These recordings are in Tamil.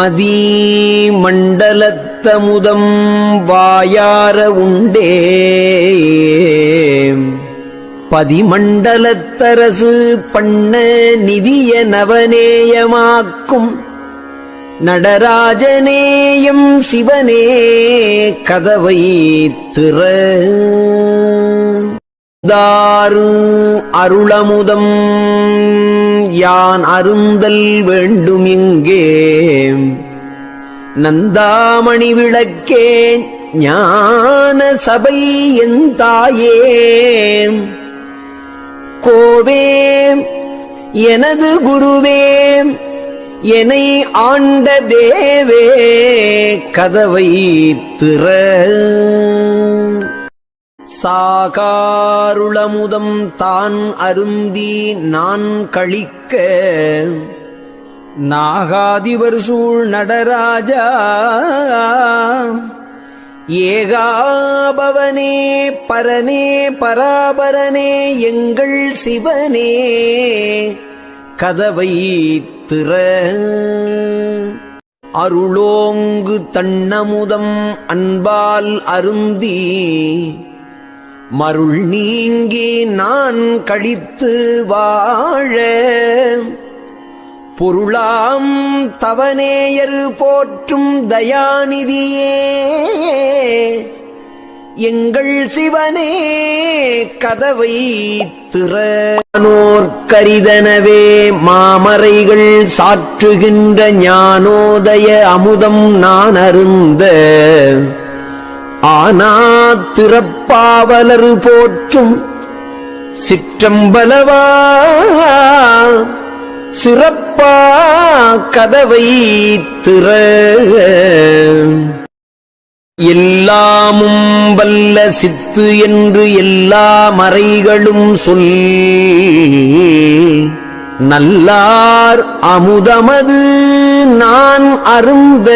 மதி மண்டலத்தமுதம் வாயார உண்டே பதிமண்டலத்தரசு பண்ண நிதிய நவநேயமாக்கும். நடராஜனேயம் சிவனே கதவை திற. தாரு அருளமுதம் யான் அருந்தல் வேண்டும் இங்கே? நந்தாமணி விளக்கே ஞான சபை என் தாயே. கோவே எனது குருவே என்னை ஆண்ட தேவே கதவை திற. சாகாருளமுதம் தான் அருந்தி நான் கழிக்க. நாகாதிவர் சூழ் நடராஜா. ஏகாபவனே பரனே பராபரனே எங்கள் சிவனே. கதவை திற. அருளோங்கு தன்னமுதம் அன்பால் அருந்தி. மருள் நீங்கி நான் கழித்து வாழ. பொருளாம் தவநேயரு போற்றும் தயாநிதியே. எங்கள் சிவனே கதவை திறனோர்கரிதனவே மாமறைகள் சாற்றுகின்ற ஞானோதய அமுதம் நான் அருந்த ஆனா திறப்பாவலரு போற்றும் சிற்றம்பலவா? சிறப்பா கதவை திற. எல்லாமும் வல்ல சித்து என்று எல்லா மறைகளும் சொல். நல்லார் அமுதமது நான் அருந்த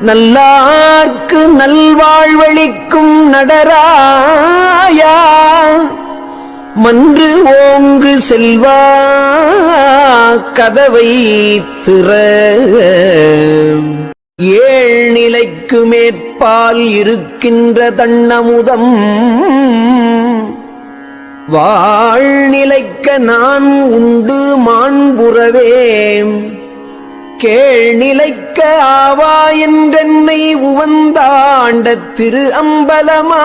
நல்லார்க்கு நல்வாழ்வளிக்கும் நடராயா. மன்று ஓங்கு செல்வா கதவை திற. ஏழ் நிலைக்கு மேற்பால் இருக்கின்ற தன்னமுதம். வாழ்நிலைக்க நான் உண்டு மாண்புறவேம். கேழ்நிலைக்க ஆவா என்றென்னை உவந்தாண்ட திரு அம்பலமா?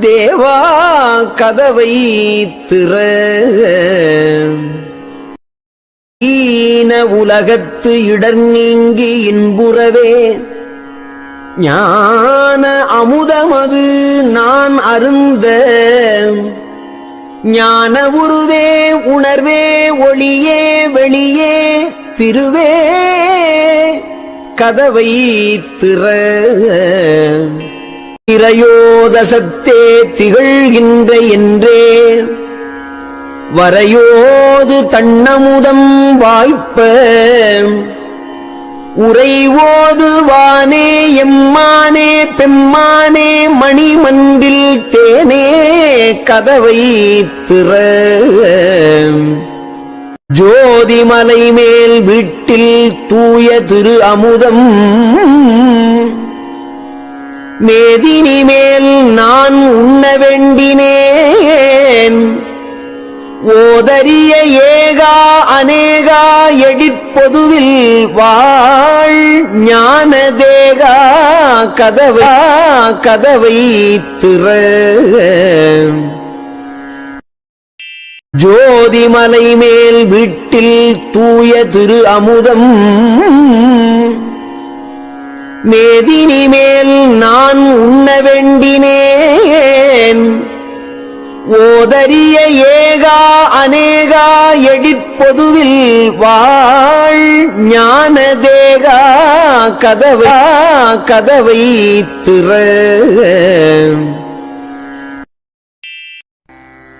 தேவா கதவை திற. ஈன உலகத்து இடர் நீங்கி இன்புறவே. ஞான அமுதமது நான் அருந்த. ஞான உருவே உணர்வே ஒளியே வெளியே திருவே. கதவை திற. திரையோதசத்தே திகழ்கின்ற என்றே. வரையோது தன்னமுதம் வாய்ப்ப. உரை ஓதுவானே எம்மானே பெம்மானே மணிமன்றில் தேனே கதவை திற. ஜோதிமலை மேல் வீட்டில் தூய திரு அமுதம். மேதினி மேல் நான் உண்ண வேண்டினேன். ஓதரிய ஏகா அநேகா எடிப்பொதுவில் வாழ் ஞான தேகா கதவை கதவை திற. ஜோதிமலை மேல் வீட்டில் தூய திரு அமுதம். மேதினி மேல் நான் உண்ண வேண்டினேன். ஓதரிய ஏகா அநேகா எடிப்பொதுவில் வாழ் ஞான தேகா கதவை கதவை திற.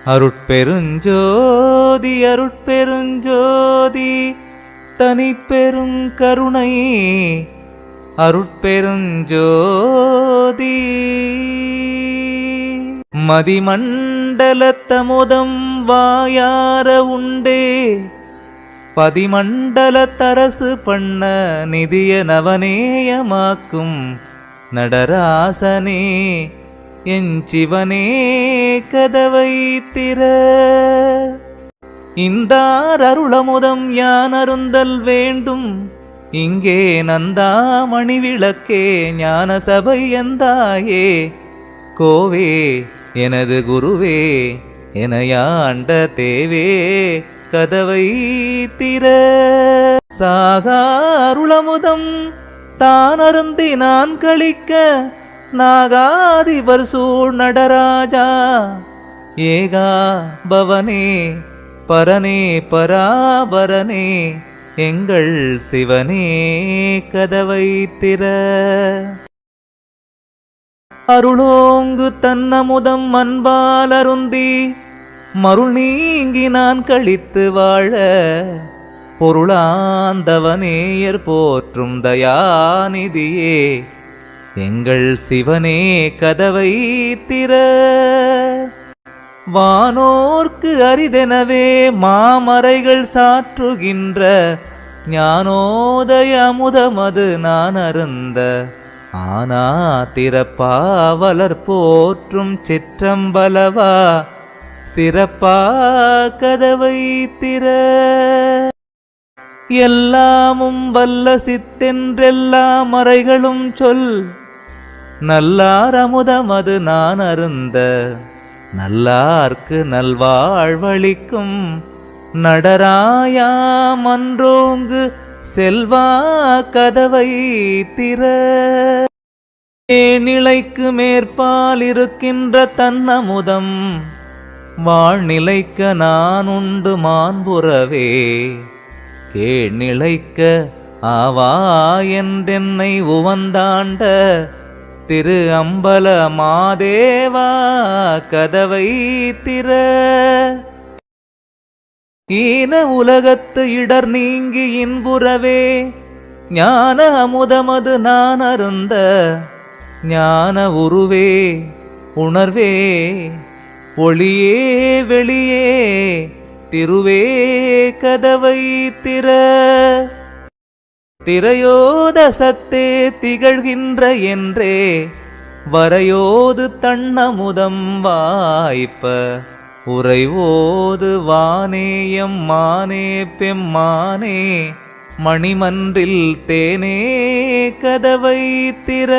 அருட்பெருஞ்சோதி அருட்பெருஞ்சோதி தனி பெரும் கருணை. அருட்பெருஞ்சோதி மதிமன் பதிமண்டலத்தமுதம் வாயார உண்டே. பதிமண்டலத்தரசு பண்ண நிதிய நவநேயமாக்கும் நடராசனே என் சிவனே கதவை திற. இந்தார் அருளமுதம் யான் அருந்தல் வேண்டும். இங்கே நந்தாமணி விளக்கே ஞான சபை எந்தாயே. கோவே எனது குருவே எனையாண்ட தேவே கதவை திற. சாகாருளமுதம் தான் அருந்தி நான் கழிக்க நாகாதிபர் சூழ் நடராஜா. ஏகா பவனே பரனே பராபரனே எங்கள் சிவனே கதவை திற. அருளோங்கு தன்னமுதம் அன்பால் அருந்தி மருள் நீங்கி நான் கழித்து வாழ பொருளாந்தவனேயர் போற்றும் தயாநிதியே எங்கள் சிவனே கதவை திற. வானோர்க்கு அரிதெனவே மாமறைகள் சாற்றுகின்ற ஞானோதய அமுதமது நான் அருந்த ஆனா திறப்பாவலர் போற்றும் சிற்றம்பலவா? சிறப்பா கதவை திற. எல்லாமும் வல்ல சித்தென்றெல்லா மறைகளும் சொல். நல்லார் அமுதமது நான் அருந்த. நல்லார்க்கு நல்வாழ்வளிக்கும். நடராயா மன்றோங்கு செல்வா கதவை திற. நிலைக்கு மேற்பால் இருக்கின்ற தன்னமுதம் வாழ்நிலைக்க நான் உண்டு மாண்புறவே. கேழ்நிலைக்க ஆவா என்றென்னை உவந்தாண்ட திரு அம்பல மாதேவா கதவை திற. ஈன உலகத்து இடர் நீங்கி இன்புறவே ஞான அமுதமது நான் அருந்த ஞான உருவே உணர்வே ஒளியே வெளியே திருவே கதவை திற. திரையோத சத்தே திகழ்கின்ற என்றே வரையோது தன்னமுதம் வாய்ப்ப. உறைவோது வானேயம் மானே பெம்மானே மணிமன்றில் தேனே கதவை திற.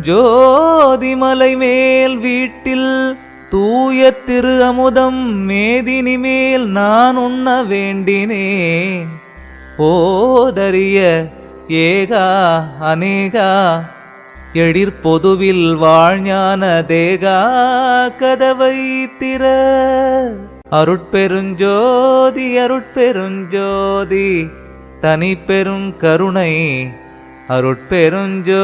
ஜோதிமலை மேல் வீட்டில் தூய திரு அமுதம் மேதினி மேல் நான் உண்ண வேண்டினேன். போதறிய ஏகா அநேகா எழிற் பொதுவில் வாழ்ஞான தேகா கதவை திற. அருட்பெருஞ்சோதி அருட்பெருஞ்சோதி தனி பெரும் கருணை அருட்பெருஞ்சோதி